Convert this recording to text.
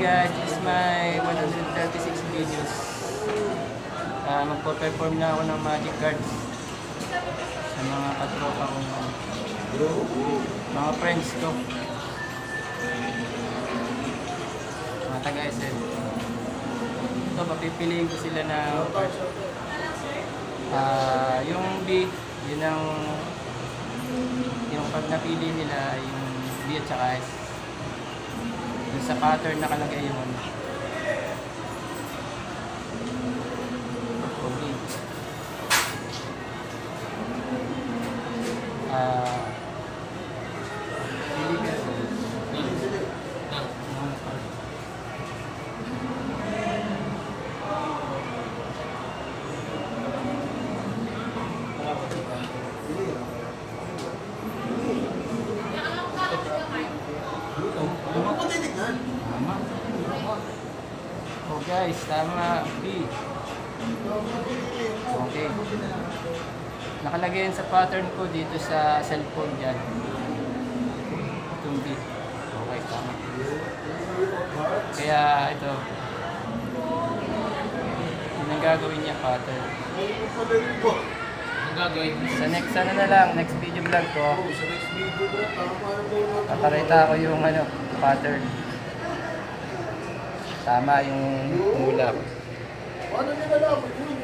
This is my 136 videos. Uh, Magpo-perform na ako ng magic cards sa mga katropa ko, mga friends ko. Mga taga-SM. Ito, papipiliin ko sila na. Ah, yung B, yun ang yung pag napili nila yung B at saka S. Sa pattern nakalagay yun. Okay. Ah, guys, tama. B. Okay. Nakalagay yan sa pattern ko dito sa cellphone dyan. Itong B. Okay, tama. Kaya ito. Yun ang gagawin niya pattern. Sa next ano na lang, next video vlog ko, Paparita ko yung ano, pattern. Tama yung ulap. Paano nila alam?